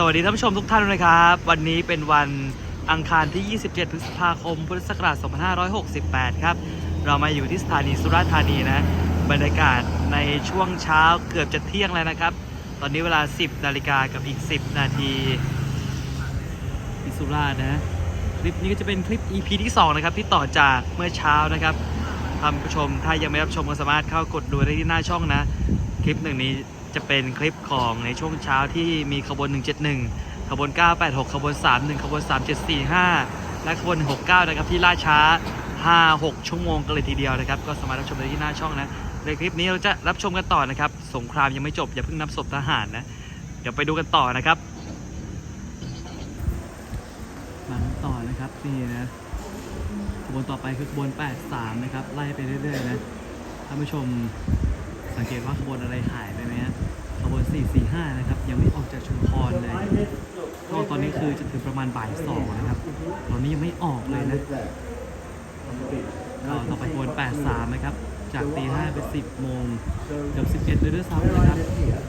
สวัสดีท่านผู้ชมทุกท่านเลยครับ วันนี้เป็นวันอังคารที่ 27 พฤษภาคม พุทธศักราช 2568 ครับ เรามาอยู่ที่สถานีสุราษฎร์ธานีนะ บรรยากาศในช่วงเช้าเกือบจะเที่ยงแล้วนะครับ ตอนนี้เวลา 10 นาฬิกากับอีก 10 นาทีที่สุราษฎร์นะ คลิปนี้ก็จะเป็นคลิป EP ที่ 2 นะครับ ที่ต่อจากเมื่อเช้านะครับท่านผู้ชมถ้ายังไม่รับชมก็สามารถเข้ากดดูได้ที่หน้าช่องนะ คลิปหนึ่งนี้ จะเป็นคลิปของในช่วงเช้าที่มีขบวน 171 ขบวน 986 ขบวน 31 ขบวน 3745 และขบวน169 นะครับที่ล่าช้า 5-6 ชั่วโมงกันเลยทีเดียวนะครับ ก็สามารถรับชมได้ที่หน้าช่องนะ ในคลิปนี้เราจะรับชมกันต่อนะครับ สงครามยังไม่จบ อย่าเพิ่งนับศพทหารนะ เดี๋ยวไปดูกันต่อนะครับมาต่อนะครับนี่นะขบวนต่อไปคือขบวน 83 นะครับ ไล่ไปเรื่อยๆนะท่านผู้ชม สังเกตว่าขบวนอะไรหายไปไหมฮะขบวน 445 นะครับ ยังไม่ออกจากชุมพรเลยก็ตอนนี้คือจะถึงประมาณบ่ายสองนะครับตอนนี้ยังไม่ออกเลยนะก็ต่อไปขบวน 83 นะครับ จากตี5เป็น10 โมงเกือบ11เลยด้วยซ้ำนะครับ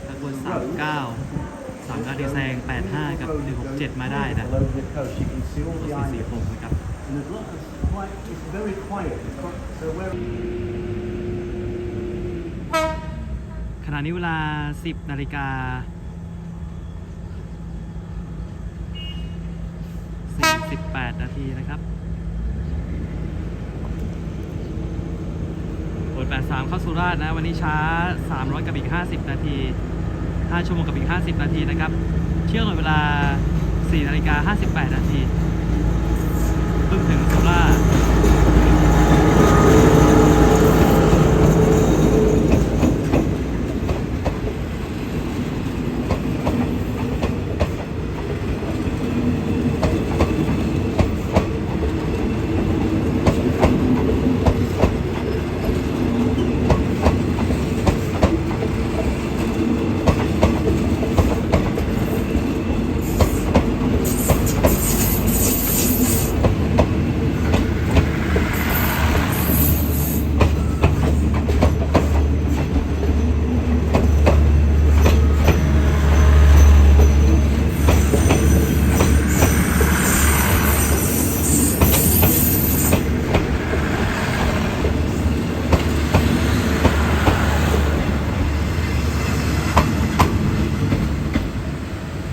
ขบวน 39 39ดีแซง 85 กับ 167 มาได้นะ Below the coast, you can see all ตัว the islands. 446 นะครับ And there's ณะนี้เวลา 10 นาฬิกา48 นาทีนะครับบท83 เข้าสุราษฎร์นะ วันนี้ช้า 300 กับอีก 50 นาที 5 ชั่วโมงกับอีก 50 นาทีนะครับ เที่ยวเวลา 4 นาฬิกา 58 นาทีเพิ่งถึงสุราษฎร์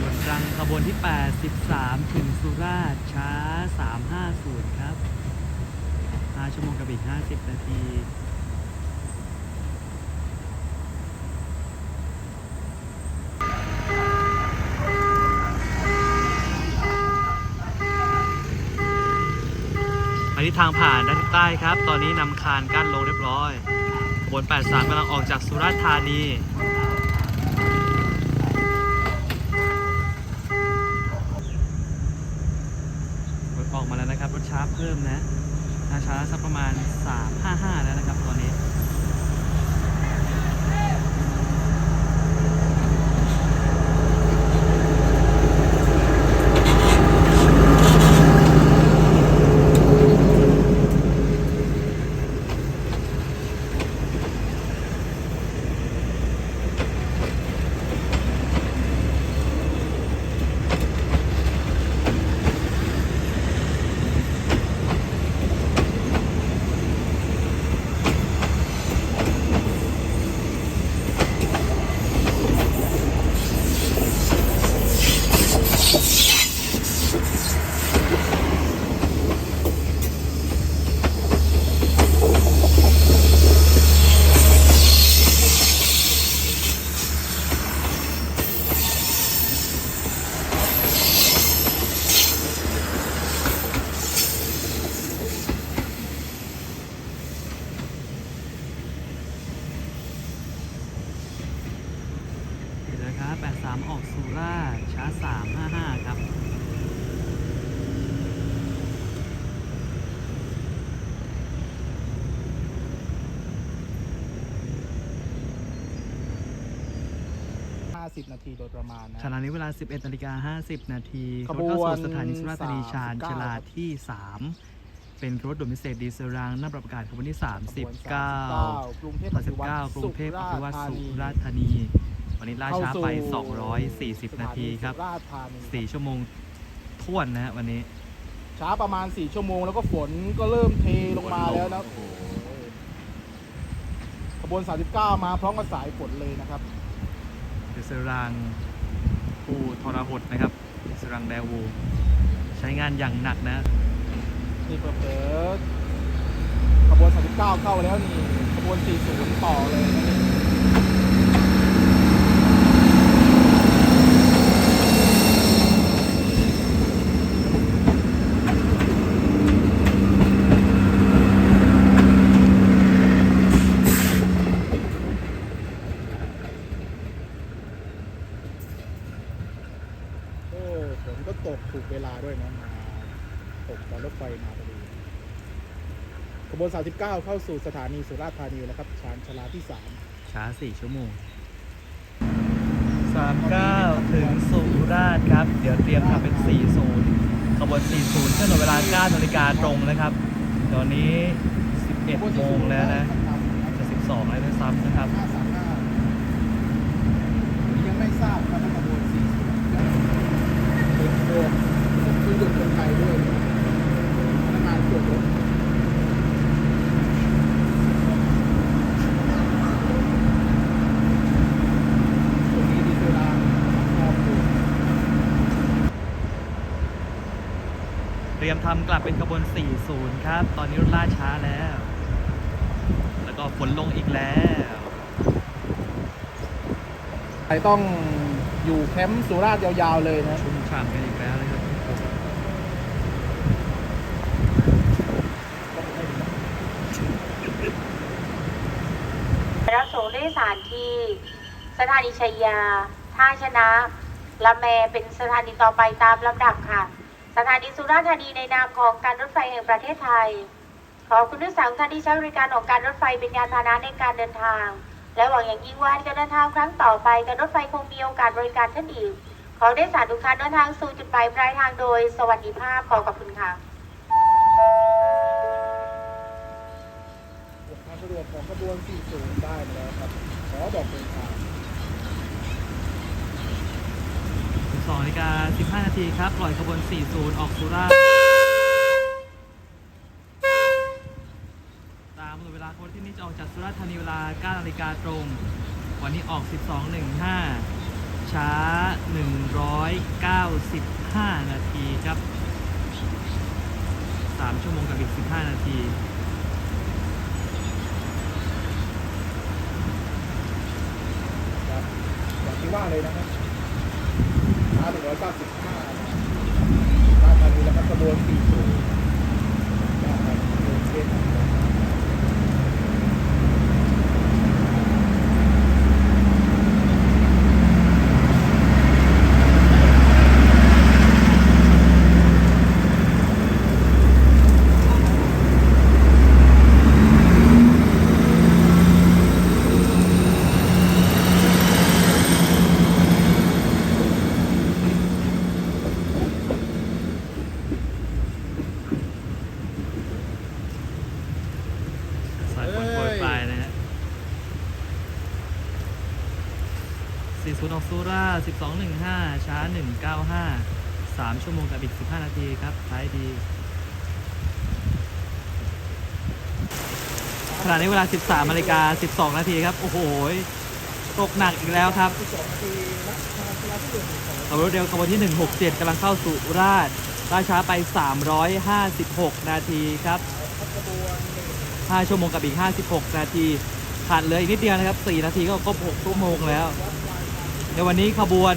บนตรังขบวนที่ 83 ถึงสุราษฎร์ช้า 350 ครับ 5 ชั่วโมง กับนาทีไปที่ทางผ่านด้านใต้ครับ ตอนนี้นำคานกั้นลงเรียบร้อยขบวน83กำลังออกจากสุราษฎร์ธานีรถออกมาแล้วนะครับ รถช้าเพิ่มนะ นาช้าสักประมาณ 355 แล้วนะครับตอนนี้ เดี๋ยวนะครับ 83 ออกสุราษฎร์ช้า 355 ครับ 50นาทีโดยประมาณนะ ขณะนี้เวลา 11นาฬิกา50 นาทีขบวนรถเข้าสู่สถานีสุราษฎร์ธานีชาน39ชลาที่ 3 เป็นรถด่วนพิเศษดีเซลรางน้ำประกาศขบวนที่ขบวน39กรุงเทพอภิวัต39กรุงเทพอภิวัตรสุราษฎธาร์ธานี วันนี้ล่าช้าไป 240 นาทีครับสถนีสุราษฎร์ธานี4ชั่วโมงท่วนนะฮะวันนี้ ช้าประมาณ 4 ชั่วโมงแล้วก็ฝนก็เริ่มเทลงมาแล้วนะโอ้โหขบวน 39 มาพร้อมกับสายฝนเลยนะครับคือ สรังผู้ทรหดนะครับสรังแดวู ใช้งานอย่างหนักนะนี่เผลอๆขบวน 39 เข้าแล้วนี่ขบวน 40 ต่อเลยนะ นก็ตกถูกเวลาด้วยนะมาตกตอนรถไฟมาพอดีขบวน 39 เข้าสู่สถานีสุราษฎร์ธานีแล้วครับชานชาลาที่3ช้า4ชั่วโมง39 ถึงสุราษฎร์ครับ เดี๋ยวเตรียมทำเป็น 40ขบวน 40เคลื่อนเวลา9นาฬิกาตรงนะครับ ตอนนี้11โมงแล้วนะ จะ 12แล้วด้วยซ้ำนะครับ 535ยังไม่ทราบครับว่าขบวน 40จะเป็นโดนคือหยุดคนไทยด้วยพนักงานตรวจรถตรงนี้ดีเซลรางพร้อมอยู่ เต รียมทำกลับเป็นขบวน 40 ครับ ตอนนี้รถล่าช้าแล้ว แล้วก็ฝนลงอีกแล้วไทยต้องอยู่แคมป์สุราษฎร์ยาวๆเลยนะ ชุ่มฉ่ำกันอีกแล้วนะครับ รับส่งผู้โดยสารที่ สถานีชัยยา ท่าชนะ ละแมเป็นสถานีต่อไปตามลำดับค่ะ สถานีสุราษฎร์ธานีในนามของการรถไฟแห่งประเทศไทย ขอคุณผู้สารทุกท่านที่ใช้บริการของการรถไฟเป็นยานพาหนะในการเดินทาง และหวังอย่างยิ่งว่าการเดินทางครั้งต่อไปการรถไฟคงมีโอกาสบริการท่านอีก ขอได้สารทุกท่านเดินทางสู่จุดหมายปลายทางโดย สวัสดิภาพขอขอบคุณค่ะความสะดวกของขบวน 40 ได้มาแล้วครับ ขอบอกเป็นทาง 12นาฬิกา15 นาทีครับ ปล่อยขบวน 40 ออกสุราษฎร์ตามกำหนดเวลาขบวนที่นี้จะออกจากสุราษฎร์ธานีเวลา 9 นาฬิกาตรง วันนี้ออก 12.15 ช้า 195 นาทีครับ 3 ชั่วโมงกับอีก 15 นาทีครับอย่างที่ว่าเลยนะครับ หนึ่งร้อยเก้าสิบห้าราชธานีแล้วก็ตะบนสี่สูงเชนรับสายฝนโปรยปลายนะฮะ 40 ออกสุราษฎร์12.15 ช้า 195 3 ชั่วโมงกับอีก 15 นาทีครับท้ายดี ขณะนี้เวลา 13นาฬิกา12 นาทีครับ โอ้โห ตกหนักอีกแล้วครับขบวนรถเร็วขบวนที่ 167กำลังเข้าสู่ราชล่าช้าไป 356 นาทีครับ 5 ชั่วโมงกับอีก 56 นาทีขาดเหลืออีกนิดเดียวนะครับ 4 นาทีก็ครบ 6 ชั่วโมงแล้ว ในวันนี้ขบวน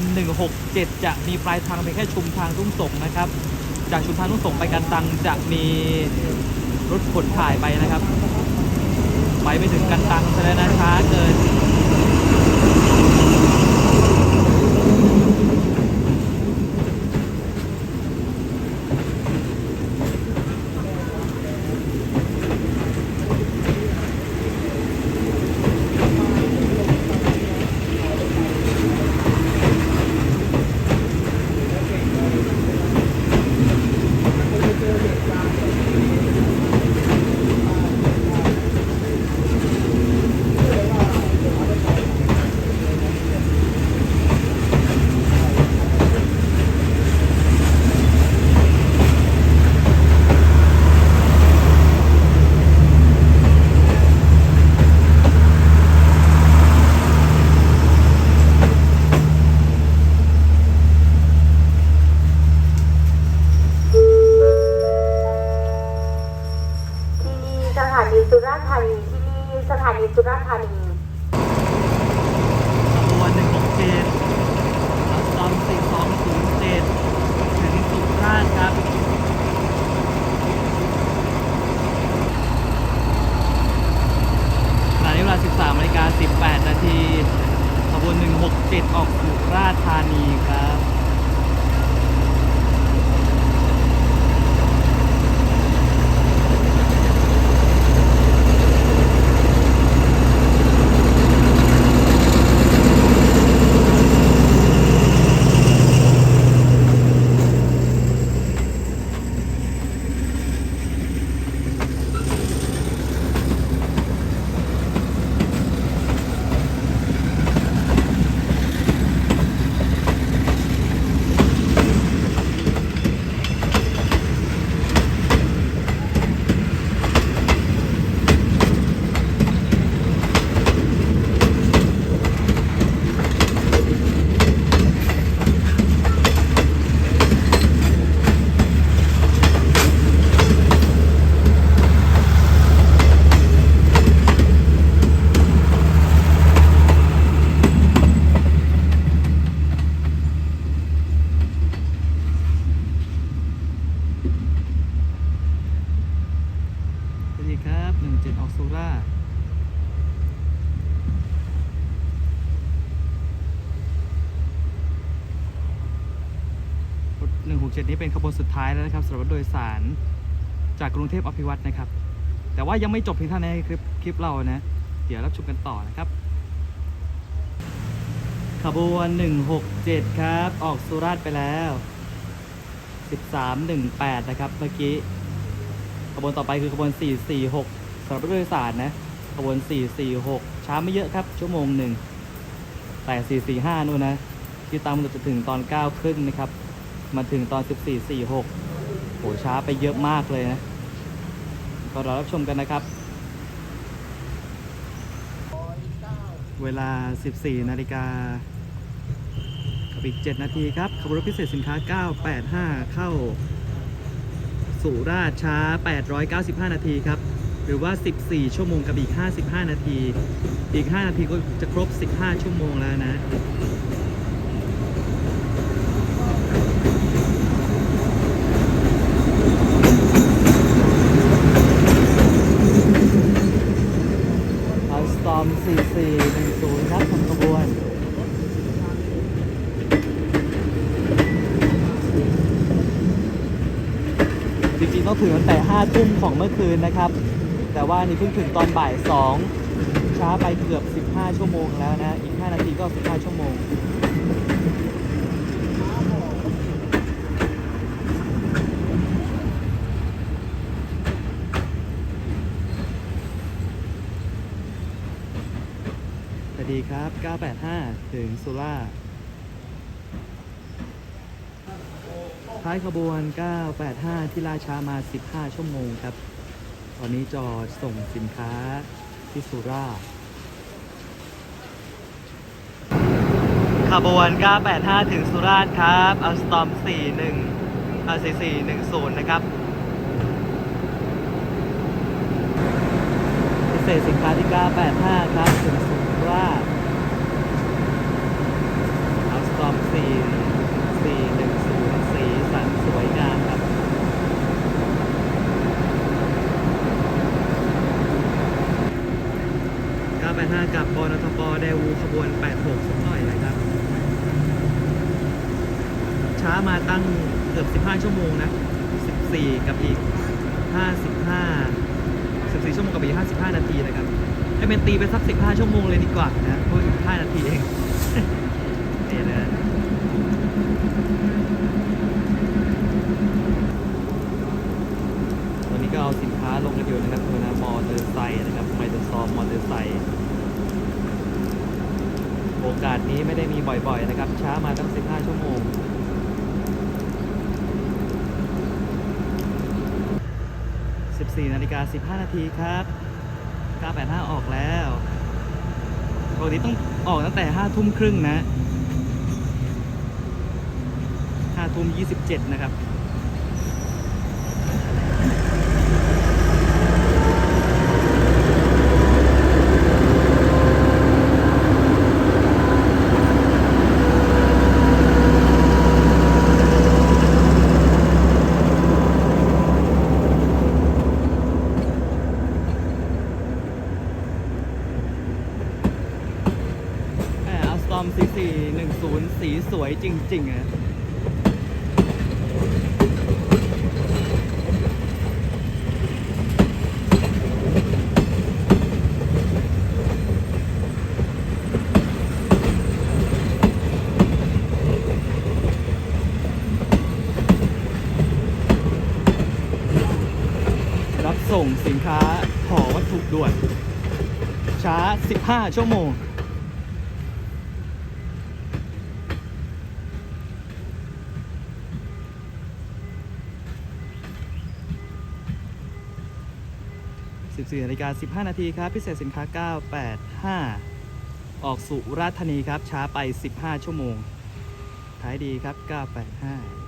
167 จะมีปลายทางเพียงแค่ชุมทางทุ่งสงนะครับ จากชุมทางทุ่งสงไปกันตังจะมีรถขนถ่ายไปนะครับ ไปไม่ถึงกันตังแล้วนะช้าเกิน 167 นี้เป็นขบวนสุดท้ายแล้วนะครับสำหรับรถโดยสารจากกรุงเทพอภิวัตรนะครับ แต่ว่ายังไม่จบเพียงเท่านี้คลิปคลิปเรานะ เดี๋ยวรับชมกันต่อนะครับ ขบวน 167 ครับ ออกสุราษฎร์ไปแล้ว 1318 นะครับ เมื่อกี้ ขบวนต่อไปคือขบวน 446สำหรับรถโดยสารนะขบวน 446 ช้าไม่เยอะครับ ชั่วโมงหนึ่งแต่ 445 นู่นนะ ที่ตามมันจะถึงตอน 9 ครึ่งนะครับ มาถึงตอน 1446โหช้าไปเยอะมากเลยนะก็รอรับชมกันนะครับ เวลา 14 นาฬิกากับอีก 7 นาทีครับขบวนรถพิเศษสินค้า 985 เข้าสุราษฎร์ช้า 895 นาทีครับ หรือว่า 14 ชั่วโมงกับอีก 55 นาที อีก 5 นาทีก็จะครบ 15 ชั่วโมงแล้วนะ เอาสตอม 410ครับขบวนจริงๆต้องถึงตั้งแต่5ทุ่มของเมื่อคืนนะครับ แต่ว่านี่เพิ่งถึงตอนบ่าย2ช้าไปเกือบ 15 ชั่วโมงแล้วนะ อีก 5 นาทีก็ 15 ชั่วโมง ดีครับ 985 ถึงสุราท้ายขบวน 985 ที่ล่าช้ามา 15 ชั่วโมงครับ ตอนนี้จอดส่งสินค้าที่สุราขบวน 985 ถึงสุราษฎร์ครับอัลสตอม 41อ่า4410 นะครับ พิเศษสินค้าที่ 985 ครับถึงสุราษฎร์อัลสตอม4 410สีสันสวยงามครับ 985 กับบนทปเดวูขบวน 86 สักหน่อยนะครับ ช้ามาตั้งเกือบ 15 ชั่วโมงนะ 14 กับอีก 55 14ชั่วโมงกับอีก55 นาทีนะครับให้เป็นตีไปสัก 15 ชั่วโมงเลยดีกว่านะเพราะอีก5นาทีเองนี่นะตอนนี้ก็เอาสินค้าลงกันอยู่นะครับตัวนะมอเตอร์ไซค์นะครับไมเตอร์ซอมมอเตอร์ไซค์โอกาสนี้ไม่ได้มีบ่อยๆนะครับ ช้ามาตั้ง 15 ชั่วโมง 14นาฬิกา15 นาทีครับ 985 ออกแล้วปกติต้องออกตั้งแต่ 5 ทุ่มครึ่งนะ 5 ทุ่ม 27 นะครับ แหม อม 4410 สีสวยจริงๆอะรับส่งสินค้าห่อวัตถุด่วน ช้า 15 ชั่วโมง 14นาฬิกา15 นาทีครับ พิเศษสินค้า 985 ออกสุราธานีครับ ช้าไป 15 ชั่วโมง ท้ายดีครับ 985